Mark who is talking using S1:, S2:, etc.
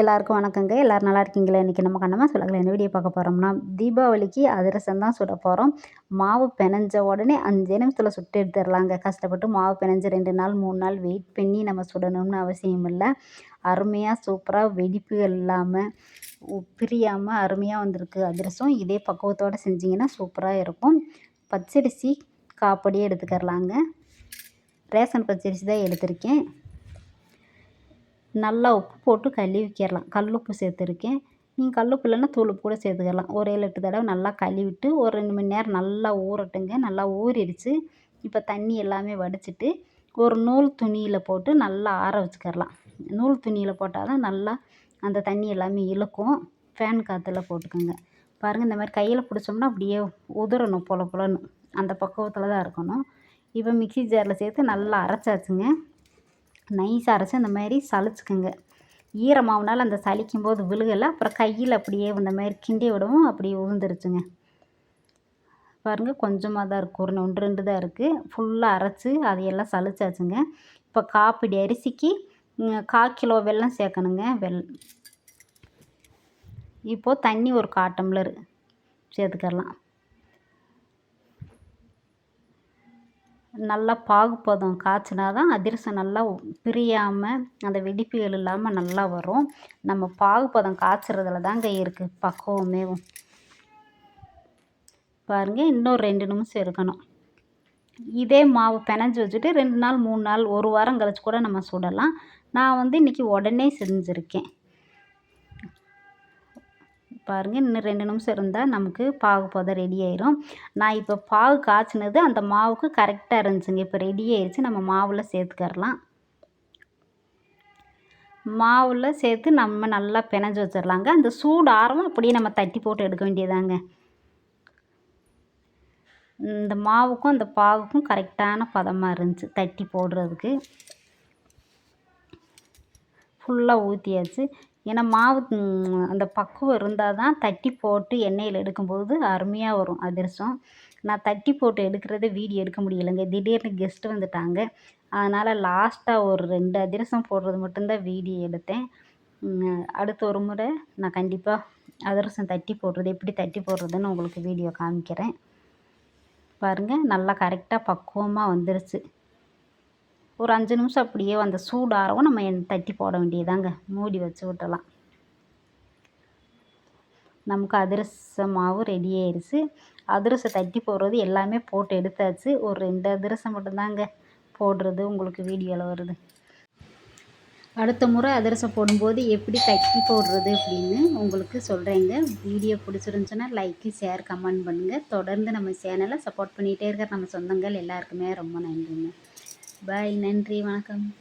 S1: எல்லாருக்கும் வணக்கங்க. எல்லோரும் நல்லா இருக்கீங்களா? இன்றைக்கி நம்ம கண்ணமாக சொல்லலை என்ன வீடியோ பார்க்க போகிறோம்னா தீபாவளிக்கு அதிரசம் தான் சுட போகிறோம் மாவு பெனஞ்ச உடனே அஞ்சே நிமிஷத்தில் சுட்டு எடுத்துடலாங்க. கஷ்டப்பட்டு மாவு பெனஞ்சு ரெண்டு நாள் மூணு நாள் வெயிட் பண்ணி நம்ம சுடணும்னு அவசியம் இல்லை. அருமையாக சூப்பராக வெடிப்புகள் இல்லாமல் பிரியாமல் அருமையாக வந்திருக்கு. அதிரசம் இதே பக்குவத்தோடு செஞ்சிங்கன்னா சூப்பராக இருக்கும். பச்சரிசி காப்படியே எடுத்துக்கிறலாங்க. ரேஷன் பச்சரிசி தான் எடுத்திருக்கேன். நல்லா உப்பு போட்டு கழுவிக்கிறலாம் கல் உப்பு சேர்த்துருக்கேன். நீங்கள் கல் உப்பு இல்லைன்னா தூள் உப்பு கூட சேர்த்துக்கலாம். ஒரு ஏழு எட்டு தடவை நல்லா கழுவிட்டு ஒரு ரெண்டு மணி நேரம் நல்லா ஊறட்டுங்க. நல்லா ஊறிடுச்சு. இப்போ தண்ணி எல்லாமே வடிச்சிட்டு ஒரு நூல் துணியில் போட்டு நல்லா ஆற வச்சுக்கிறலாம் நூல் துணியில் போட்டால் தான் நல்லா அந்த தண்ணி எல்லாமே இழுக்கும். ஃபேன் காற்றுல போட்டுக்கோங்க. பாருங்கள் இந்த மாதிரி கையில் பிடிச்சோம்னா அப்படியே உதிரணும் பொல பொலன்னு. அந்த பக்குவத்தில் தான் இருக்கணும். இப்போ மிக்சி ஜாரில் சேர்த்து நல்லா அரைச்சாச்சுங்க. நைஸாக அரைச்சி அந்த மாதிரி சளிச்சிக்கோங்க. ஈரமாகனால அந்த சளிக்கும் போது விழுகலை அப்புறம் கையில் அப்படியே இந்த மாதிரி கிண்டி விடவும் அப்படியே உழுந்துருச்சுங்க. பாருங்கள் கொஞ்சமாக தான் இருக்குது ஒரு ஒன்று ரெண்டு தான் இருக்குது ஃபுல்லாக அரைச்சி அதையெல்லாம் சளிச்சாச்சுங்க. இப்போ காப்பிடி அரிசிக்கு கால் கிலோ வெல்லம் சேர்க்கணுங்க வெல். இப்போது தண்ணி ஒரு கால் டம்ளர் சேர்த்துக்கலாம் நல்லா பாகுபதம் காய்ச்சினா தான் அதிரசம் நல்லா பிரியாமல் அந்த வெடிப்புகள் இல்லாமல் நல்லா வரும். நம்ம பாகுபதம் காய்ச்சறதுல தாங்க இருக்குது பக்குவமே. பாருங்கள் இன்னும் ரெண்டு நிமிஷம் இருக்கணும். இதே மாவு பிணைஞ்சி வச்சுட்டு ரெண்டு நாள் மூணு நாள் ஒரு வாரம் கழிச்சு கூட நம்ம சுடலாம். நான் வந்து இன்றைக்கி உடனே செஞ்சுருக்கேன். பாருங்கள் இன்னும் ரெண்டு நிமிஷம் இருந்தால் நமக்கு பாகு பதம் ரெடி ஆயிரும். நான் இப்போ பாகு காய்ச்சினது அந்த மாவுக்கு கரெக்டாக இருந்துச்சுங்க. இப்போ ரெடி ஆயிடுச்சு நம்ம மாவில் சேர்த்துக்கரலாம் மாவில் சேர்த்து நம்ம நல்லா பிணைஞ்சு வச்சிடலாங்க அந்த சூடு ஆரமும் அப்படியே நம்ம தட்டி போட்டு எடுக்க வேண்டியதாங்க. இந்த மாவுக்கும் அந்த பாகுக்கும் கரெக்டான பதமாக இருந்துச்சு. தட்டி போடுறதுக்கு. ஃபுல்லாக ஊற்றியாச்சு ஏன்னா மாவு அந்த பக்குவம் இருந்தால் தான் தட்டி போட்டு எண்ணெயில் எடுக்கும்போது அருமையாக வரும் அதிரசம். நான் தட்டி போட்டு எடுக்கிறத வீடியோ எடுக்க முடியலைங்க. திடீர்னு கெஸ்ட்டு வந்துட்டாங்க. அதனால் லாஸ்ட்டாக ஒரு ரெண்டு அதிரசம் போடுறது மட்டும்தான் வீடியோ எடுத்தேன். அடுத்த ஒரு முறை நான் கண்டிப்பாக அதிரசம் தட்டி போடுறது எப்படி தட்டி போடுறதுன்னு உங்களுக்கு வீடியோ காமிக்கிறேன். பாருங்கள் நல்லா கரெக்டாக பக்குவமாக வந்துருச்சு. ஒரு அஞ்சு நிமிஷம் அப்படியே அந்த சூடாகவும் நம்ம நம்ம தட்டி போட வேண்டியதாங்க. மூடி வச்சு விட்டலாம் நமக்கு அதிரசமாகவும் மாவு ரெடி ஆயிடுச்சு அதிரசம் தட்டி போடுறது எல்லாமே போட்டு எடுத்தாச்சு. ஒரு ரெண்டு அதிரசம் மட்டும்தாங்க போடுறது உங்களுக்கு வீடியோவில் வருது. அடுத்த முறை அதிரசம் போடும்போது எப்படி தட்டி போடுறது அப்படின்னு உங்களுக்கு சொல்கிறேங்க வீடியோ பிடிச்சிருந்துச்சுன்னா லைக்கு ஷேர் கமெண்ட் பண்ணுங்கள் தொடர்ந்து நம்ம சேனலை சப்போர்ட் பண்ணிகிட்டே இருக்கிற நம்ம சொந்தங்கள் எல்லாருக்குமே ரொம்ப நன்றிங்க. பாய் நன்றி. வணக்கம்.